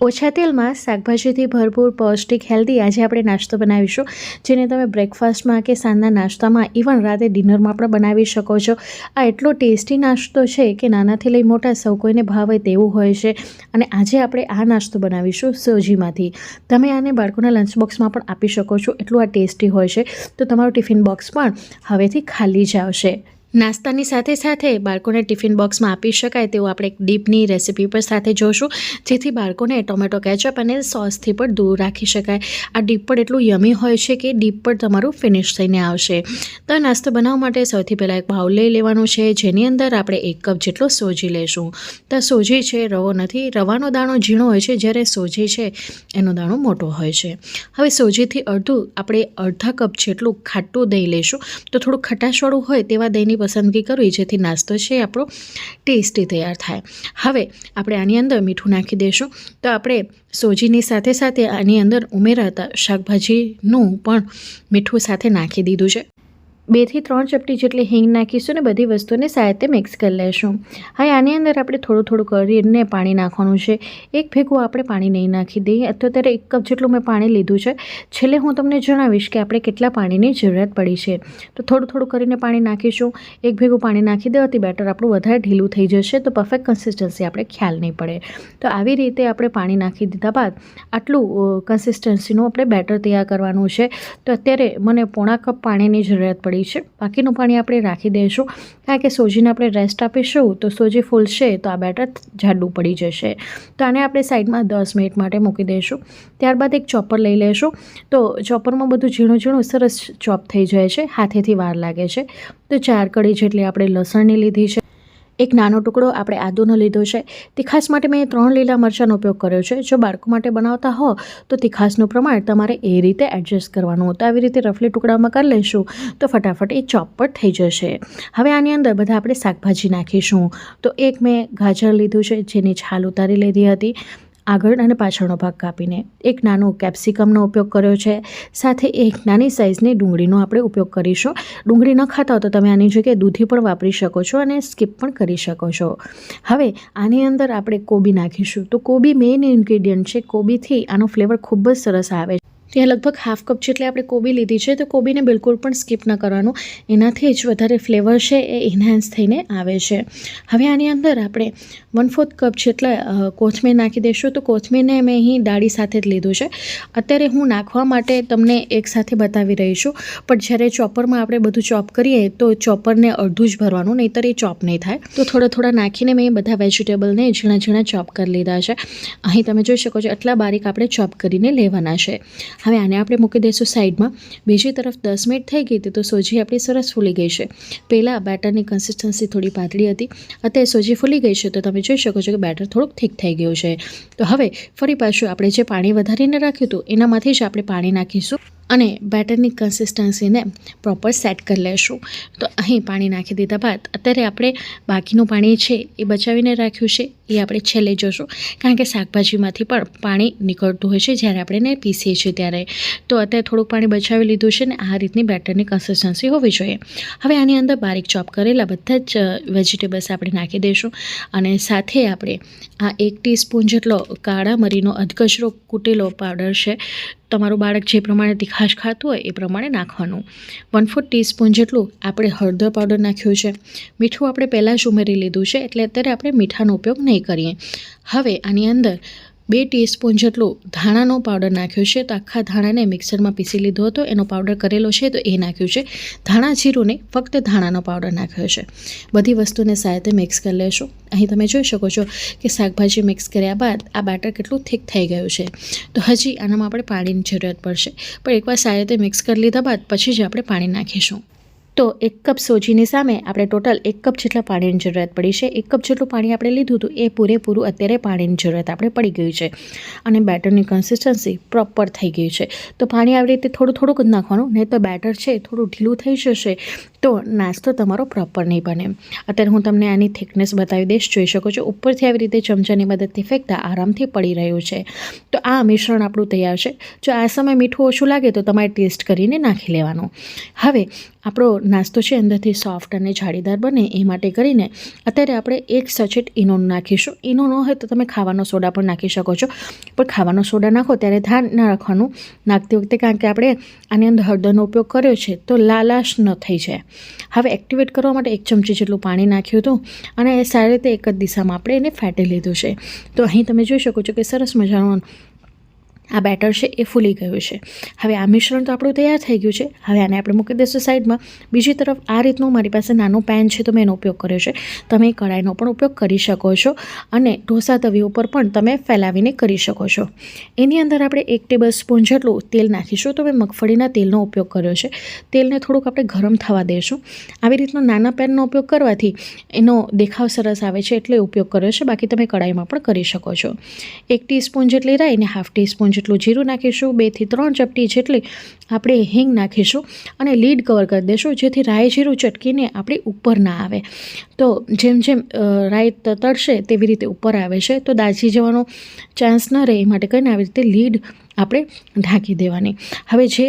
ઓછા તેલમાં શાકભાજીથી ભરપૂર પૌષ્ટિક, હેલ્ધી આજે આપણે નાસ્તો બનાવીશું, જેને તમે બ્રેકફાસ્ટમાં કે સાંજના નાસ્તામાં ઇવન રાતે ડિનરમાં પણ બનાવી શકો છો. આ એટલો ટેસ્ટી નાસ્તો છે કે નાનાથી લઈ મોટા સૌ કોઈને ભાવે તેવું હોય છે. અને આજે આપણે આ નાસ્તો બનાવીશું સોજીમાંથી. તમે આને બાળકોના લંચ બોક્સમાં પણ આપી શકો છો, એટલું આ ટેસ્ટી હોય છે. તો તમારું ટિફિન બોક્સ પણ હવેથી ખાલી જ આવશે. નાસ્તાની સાથે સાથે બાળકોને ટિફિન બોક્સમાં આપી શકાય તેવું આપણે એક ડીપની રેસીપી પર સાથે જોશું. જેથી બાળકોને ટોમેટો કેચઅપ અને સોસથી પણ દૂર રાખી શકાય. આ ડીપ પણ એટલું યમી હોય છે કે ડીપ પણ તમારું ફિનિશ થઈને આવશે. તો નાસ્તો બનાવવા માટે સૌથી પહેલાં એક બાઉલ લઈ લેવાનું છે, જેની અંદર આપણે એક કપ જેટલો સોજી લેશું. તો સોજી છે, રવો નથી, રવાનો દાણો ઝીણો હોય છે, જ્યારે સોજી છે, એનો દાણો મોટો હોય છે. હવે સોજીથી અડધું આપણે અડધા કપ જેટલું ખાટું દહીં લેશું. તો થોડું ખટાશવાળું હોય તેવા દહીંની પસંદગી કરવી, જેથી નાસ્તો છે આપણો ટેસ્ટી તૈયાર થાય. હવે આપણે આની અંદર મીઠું નાખી દઈશું તો આપણે સોજીની સાથે સાથે આની અંદર ઉમેરાતા શાકભાજીનું પણ મીઠું સાથે નાખી દીધું છે. બેથી ત્રણ ચપટી જેટલી હિંગ નાખીશું ને બધી વસ્તુને સાથે મિક્સ કરી લેશું. હવે આની અંદર આપણે થોડું થોડું કરીને પાણી નાખવાનું છે. એક ભેગું આપણે પાણી નહીં નાખી દઈએ. અત્યારે એક કપ જેટલું મેં પાણી લીધું છે. છેલ્લે હું તમને જણાવીશ કે આપણે કેટલા પાણીની જરૂરત પડી છે. તો થોડું થોડું કરીને પાણી નાખીશું. એક ભેગું પાણી નાખી દેવાથી બેટર આપણું વધારે ઢીલું થઈ જશે. તો પરફેક્ટ કન્સિસ્ટન્સી આપણે ખ્યાલ નહીં પડે. તો આવી રીતે આપણે પાણી નાખી દીધા બાદ આટલું કન્સિસ્ટન્સીનું આપણે બેટર તૈયાર કરવાનું છે. તો અત્યારે મને પોણા કપ પાણીની જરૂરત પડી છે. બાકીનું પાણી આપણે રાખી દઈશું. કારણ કે સોજીને આપણે રેસ્ટ આપીશું, તો સોજી ફૂલશે, તો આ બેટર જાડું પડી જશે. તો આને આપણે સાઈડમાં દસ મિનિટ માટે મૂકી દઈશું. ત્યારબાદ એક ચોપર લઈ લેશું તો ચોપરમાં બધું ઝીણું ઝીણું સરસ ચોપ થઈ જાય છે. હાથેથી વાર લાગે છે. તો ચાર કડી જેટલી આપણે લસણની લીધી છે. એક નાનો ટુકડો આપણે આદુનો લીધો છે. તીખાસ માટે મેં ત્રણ લીલા મરચાંનો ઉપયોગ કર્યો છે. જો બાળકો માટે બનાવતા હો, તો તીખાસનું પ્રમાણ તમારે એ રીતે એડજસ્ટ કરવાનું તો આવી રીતે રફલી ટુકડામાં કરી લઈશું, તો ફટાફટ એ ચોપ પર થઈ જશે. હવે આની અંદર બધા આપણે શાકભાજી નાખીશું. તો એક મેં ગાજર લીધું છે, જેની છાલ ઉતારી લીધી હતી. આગળ અને પાછળનો ભાગ કાપીને. એક નાનો કેપ્સિકમનો ઉપયોગ કર્યો છે. સાથે એક નાની સાઇઝની ડુંગળીનો આપણે ઉપયોગ કરીશું. ડુંગળી ન ખાતા હો તો તમે આની જગ્યાએ દૂધી પણ વાપરી શકો છો અને સ્કીપ પણ કરી શકો છો. હવે આની અંદર આપણે કોબી નાખીશું. તો કોબી મેઇન ઇન્ગ્રેડિયન્ટ છે. કોબીથી આનો ફ્લેવર ખૂબ જ સરસ આવે છે. ત્યાં લગભગ હાફ કપ જેટલી આપણે કોબી લીધી છે, તો કોબીને બિલકુલ પણ સ્કીપ ન કરવાનું. એનાથી જ વધારે ફ્લેવર છે એ ઇન્હાન્સ થઈને આવે છે. હવે આની અંદર આપણે વન ફોર્થ કપ જેટલા કોથમીર નાખી દઈશું. તો કોથમીરને મેં અહીં ડાળી સાથે જ લીધું છે. અત્યારે હું નાખવા માટે તમને એકસાથે બતાવી રહી છું. પણ જ્યારે ચોપરમાં આપણે બધું ચોપ કરીએ, તો ચોપરને અડધું જ ભરવાનું, નહીંતર એ ચોપ નહીં થાય. તો થોડા થોડા નાખીને મેં બધા વેજીટેબલને ઝીણા ઝીણા ચોપ કરી લીધા છે. અહીં તમે જોઈ શકો છો આટલા બારીક આપણે ચોપ કરીને લેવાના છે. હવે આને આપણે મૂકી દઈશું સાઈડમાં. બીજી તરફ દસ મિનિટ થઈ ગઈ હતી તો સોજી આપણી સરસ ફૂલી ગઈ છે. પહેલાં બેટરની કન્સિસ્ટન્સી થોડી પાતળી હતી. અત્યારે સોજી ફૂલી ગઈ છે તો તમે જોઈ શકો છો કે બેટર થોડુંક થીક થઈ ગયું છે. તો હવે ફરી પાછું આપણે જે પાણી વધારીને રાખ્યું હતું, એનામાંથી જ આપણે પાણી નાખીશું. અને બેટરની કન્સિસ્ટન્સીને પ્રોપર સેટ કરી લેશું. તો અહીં પાણી નાખી દીધા બાદ અત્યારે આપણે બાકીનું પાણી છે એ બચાવીને રાખ્યું છે, એ આપણે છેલ્લે જોશું. કારણ કે શાકભાજીમાંથી પણ પાણી નીકળતું હોય છે જ્યારે આપણે એને પીસીએ છીએ ત્યારે. તો અત્યારે થોડુંક પાણી બચાવી લીધું છે ને આ રીતની બેટરની કન્સિસ્ટન્સી હોવી જોઈએ. હવે આની અંદર બારીક ચોપ કરેલા બધા જ વેજીટેબલ્સ આપણે નાખી દઈશું અને સાથે આપણે આ એક ટીસ્પૂન જેટલો કાળા મરીનો અધકચરો કૂટેલો પાવડર છે તમારું બાળક જે પ્રમાણે તીખાશ ખાતું હોય એ પ્રમાણે નાખવાનું. વન ફોર ટીસ્પૂન જેટલું આપણે હળદર પાવડર નાખ્યું છે. મીઠું આપણે પહેલાં જ ઉમેરી લીધું છે એટલે અત્યારે આપણે મીઠાનો ઉપયોગ નહીં કરીએ. હવે આની અંદર બે ટીસ્પૂન જેટલું ધાણાનો પાવડર નાખ્યો છે. તો આખા ધાણાને મિક્સરમાં પીસી લીધો હતો. એનો પાવડર કરેલો છે તો એ નાખ્યું છે. ધાણા જીરુંને ફક્ત ધાણાનો પાવડર નાખ્યો છે. બધી વસ્તુને સાથે મિક્સ કરી લેશો. અહીં તમે જોઈ શકો છો કે શાકભાજી મિક્સ કર્યા બાદ આ બેટર કેટલું થીક થઈ ગયું છે. તો હજી આનામાં આપણે પાણીની જરૂરત પડશે. પણ એકવાર સારી રીતે મિક્સ કરી લીધા બાદ પછી જ આપણે પાણી નાખીશું. તો એક કપ સોજીની સામે આપણે ટોટલ એક કપ જેટલા પાણીની જરૂરત પડી છે. એક કપ જેટલું પાણી આપણે લીધું હતું, એ પૂરેપૂરું અત્યારે પાણીની જરૂરત આપણે પડી ગયું છે અને બેટરની કન્સિસ્ટન્સી પ્રોપર થઈ ગઈ છે. તો પાણી આવી રીતે થોડું થોડુંક જ નાખવાનું, નહીં તો બેટર છે, થોડું ઢીલું થઈ જશે, તો નાસ્તો તમારો પ્રોપર નહીં બને. અત્યારે હું તમને આની થિકનેસ બતાવી દઈશ, જોઈ શકો છો, ઉપરથી આવી રીતે ચમચાની મદદથી ફેંકતા આરામથી પડી રહ્યું છે. તો આ મિશ્રણ આપણું તૈયાર છે. જો આ સમયે મીઠું ઓછું લાગે તો તમારે ટેસ્ટ કરીને નાખી લેવાનું. હવે આપણો નાસ્તો છે અંદરથી સોફ્ટ અને જાળીદાર બને એ માટે કરીને અત્યારે આપણે એક સચેટ ઈનોનું નાખીશું. ઈનો ન હોય તો તમે ખાવાનો સોડા પણ નાખી શકો છો. પણ ખાવાનો સોડા નાખો ત્યારે ધ્યાન ના રાખવાનું નાખતી વખતે કારણ કે આપણે આની અંદર હળદરનો ઉપયોગ કર્યો છે તો લાલાશ ન થઈ જાય. હવે એક્ટિવેટ કરવા માટે એક ચમચી જેટલું પાણી નાખ્યું હતું અને સારી રીતે એક જ દિશામાં આપણે એને ફેટી લીધું છે. તો અહીં તમે જોઈ શકો છો કે સરસ મજાનું આ બેટર છે, એ ફૂલી ગયું છે. હવે આ મિશ્રણ તો આપણું તૈયાર થઈ ગયું છે. હવે આને આપણે મૂકી દઈશું સાઈડમાં. બીજી તરફ આ રીતનું મારી પાસે નાનો પેન છે, તો મેં એનો ઉપયોગ કર્યો છે. તમે કઢાઈનો પણ ઉપયોગ કરી શકો છો અને ઢોસા તવી ઉપર પણ તમે ફેલાવીને કરી શકો છો. એની અંદર આપણે એક ટેબલ સ્પૂન જેટલું તેલ નાખીશું, તો મેં મગફળીના તેલનો ઉપયોગ કર્યો છે. તેલને થોડુંક આપણે ગરમ થવા દઈશું. આવી રીતનો નાના પેનનો ઉપયોગ કરવાથી એનો દેખાવ સરસ આવે છે, એટલે ઉપયોગ કર્યો છે. બાકી તમે કઢાઈમાં પણ કરી શકો છો. એક ટીસ્પૂન જેટલી રાઈ અને હાફ ટીસ્પૂન જેટલું જીરું નાખીશું બેથી ત્રણ ચપટી જેટલી આપણે હિંગ નાખીશું અને લીડ કવર કરી દઈશું જેથી રાઈ જીરું ચટકીને આપણી ઉપર ના આવે. તો જેમ જેમ રાઈ તળશે તેવી રીતે ઉપર આવે છે. તો દાજી જવાનો ચાન્સ ન રહે, એ માટે કરીને આવી રીતે લીડ આપણે ઢાંકી દેવાની. હવે જે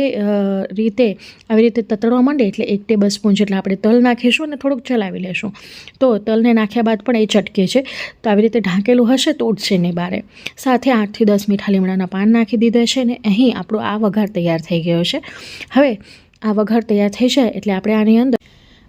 રીતે આવી રીતે તતડવા માંડે એટલે એક ટેબલ સ્પૂન જેટલા આપણે તલ નાખીશું અને થોડુંક ચલાવી લેશું. તો તલને નાખ્યા બાદ પણ એ ચટકે છે. તો આવી રીતે ઢાંકેલું હશે તો ઉડશે નહીં બારે. સાથે આઠથી દસ મીઠા લીમડાના પાન નાખી દીધા છે ને અહીં આપણો આ વઘાર તૈયાર થઈ ગયો છે. હવે આ વઘાર તૈયાર થઈ જાય એટલે આપણે આની અંદર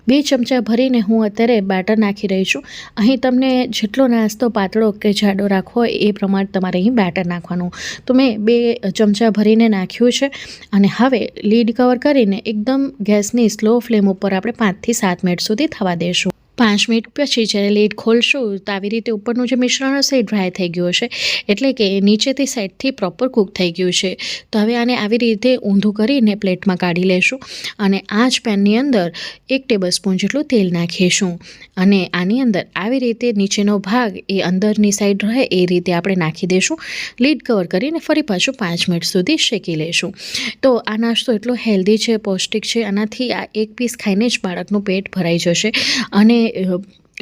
બે ચમચા ભરીને હું અત્યારે બેટર નાખી રહી છું. અહીં તમને જેટલો નાસ્તો પાતળો કે જાડો રાખવો એ પ્રમાણે તમારે અહીં બેટર નાખવાનું. તો મેં બે ચમચા ભરીને નાખ્યું છે અને હવે લીડ કવર કરીને એકદમ ગેસની સ્લો ફ્લેમ ઉપર આપણે પાંચથી સાત મિનિટ સુધી થવા દઈશું પાંચ મિનિટ પછી જ્યારે લીડ ખોલશું, તો આવી રીતે ઉપરનું જે મિશ્રણ હશે એ ડ્રાય થઈ ગયું હશે. એટલે કે નીચેથી સાઈડથી પ્રોપર કૂક થઈ ગયું છે. તો હવે આને આવી રીતે ઊંધું કરીને પ્લેટમાં કાઢી લેશું અને આ જ પેનની અંદર એક ટેબલ સ્પૂન જેટલું તેલ નાખીશું. અને આની અંદર આવી રીતે નીચેનો ભાગ એ અંદરની સાઈડ રહે એ રીતે આપણે નાખી દઈશું લીડ કવર કરીને ફરી પાછું પાંચ મિનિટ સુધી શેકી લઈશું તો આ નાસ્તો એટલો હેલ્ધી છે, પૌષ્ટિક છે. આનાથી આ એક પીસ ખાઈને જ બાળકનું પેટ ભરાઈ જશે. અને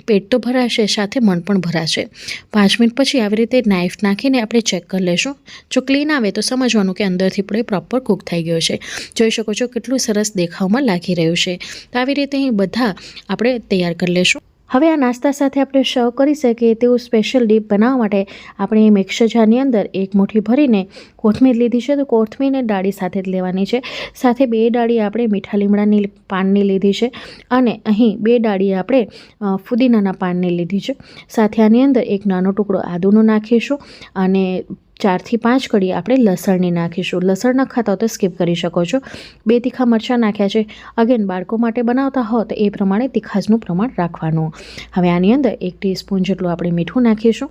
પેટ તો ભરાશે, સાથે મન પણ ભરાશે. પાંચ મિનિટ પછી આવી રીતે નાઇફ નાખીને આપણે ચેક કરી લેશું. જો ક્લીન આવે તો સમજવાનું કે અંદરથી પણ એ પ્રોપર કૂક થઈ ગયો છે. જોઈ શકો છો કેટલું સરસ દેખાવમાં લાગી રહ્યું છે. તો આવી રીતે અહીં બધા આપણે તૈયાર કરી લેશું. હવે આ નાસ્તા સાથે આપણે સર્વ કરી શકીએ તેવું સ્પેશિયલ ડીપ બનાવવા માટે આપણે મિક્સર જારની અંદર એક મુઠ્ઠી ભરીને કોથમીર લીધી છે. તો કોથમીરને ડાળી સાથે જ લેવાની છે. સાથે બે ડાળી આપણે મીઠા લીમડાની પાનની લીધી છે અને અહીં બે ડાળી આપણે ફુદીનાના પાનની લીધી છે. સાથે આની અંદર એક નાનો ટુકડો આદુનો નાખીશું અને ચારથી પાંચ કડી આપણે લસણની નાખીશું. લસણ ન ખાતા તો સ્કીપ કરી શકો છો. બે તીખા મરચાં નાખ્યા છે. અગેન બાળકો માટે બનાવતા હો તો એ પ્રમાણે તીખાસનું પ્રમાણ રાખવાનું. હવે આની અંદર એક ટીસ્પૂન જેટલું આપણે મીઠું નાખીશું.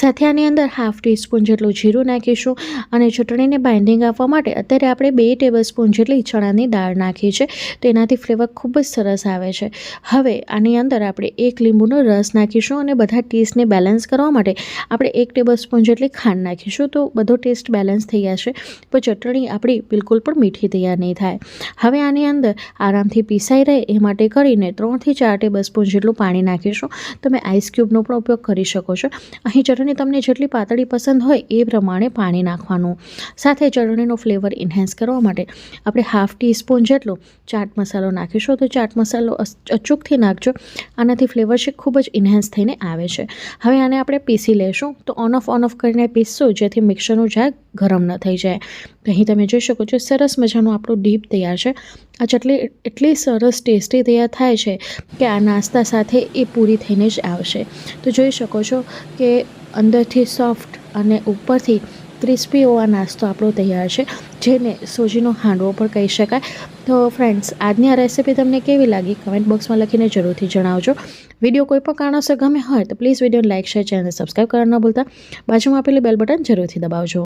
સાથે આની અંદર હાફ ટીસ્પૂન જેટલું જીરું નાખીશું અને ચટણીને બાઇન્ડિંગ આપવા માટે અત્યારે આપણે બે ટેબલ સ્પૂન જેટલી ચણાની દાળ નાખી છે. તો એનાથી ફ્લેવર ખૂબ જ સરસ આવે છે. હવે આની અંદર આપણે એક લીંબુનો રસ નાખીશું અને બધા ટેસ્ટને બેલેન્સ કરવા માટે આપણે એક ટેબલ સ્પૂન જેટલી ખાંડ નાખીશું. તો બધો ટેસ્ટ બેલેન્સ થઈ જશે. તો ચટણી આપણી બિલકુલ પણ મીઠી તૈયાર નહીં થાય. હવે આની અંદર આરામથી પીસાઈ રહે એ માટે કરીને ત્રણથી ચાર ટેબલ સ્પૂન જેટલું પાણી નાખીશું. તમે આઈસ ક્યુબનો પણ ઉપયોગ કરી શકો છો. અહીં ચટણી તમને જેટલી પાતળી પસંદ હોય એ પ્રમાણે પાણી નાખવાનું. સાથે ચટણીનો ફ્લેવર ઇન્હેન્સ કરવા માટે આપણે હાફ ટીસ્પૂન જેટલો ચાટ મસાલો નાખીશું. તો ચાટ મસાલો અચૂકથી નાખજો. આનાથી ફ્લેવર ખૂબ જ ઇન્હેન્સ થઈને આવે છે. હવે આને આપણે પીસી લેશું. તો ઓન ઓફ ઓન ઓફ કરીને પીસશું, જેથી મિક્સરનું જાર ગરમ ન થઈ જાય. તો અહીં તમે જોઈ શકો છો, સરસ મજાનું આપણું ડીપ તૈયાર છે. આ ચટલી એટલી સરસ ટેસ્ટી તૈયાર થાય છે કે આ નાસ્તા સાથે એ પૂરી થઈને જ આવશે. તો જોઈ શકો છો કે અંદરથી સોફ્ટ અને ઉપરથી ક્રિસ્પી એવો આ નાસ્તો આપણો તૈયાર છે, જેને સોજીનો હાંડવો પણ કહી શકાય. તો ફ્રેન્ડ્સ, આજની આ રેસીપી તમને કેવી લાગી? કમેન્ટ બોક્સમાં લખીને જરૂરથી જણાવજો. વીડિયો કોઈ પણ કારણોસર ગમે હોય તો please video like, share channel subscribe કરવા ન ભૂલતા. બાજુમાં આપેલી બેલ બટન જરૂરથી દબાવજો.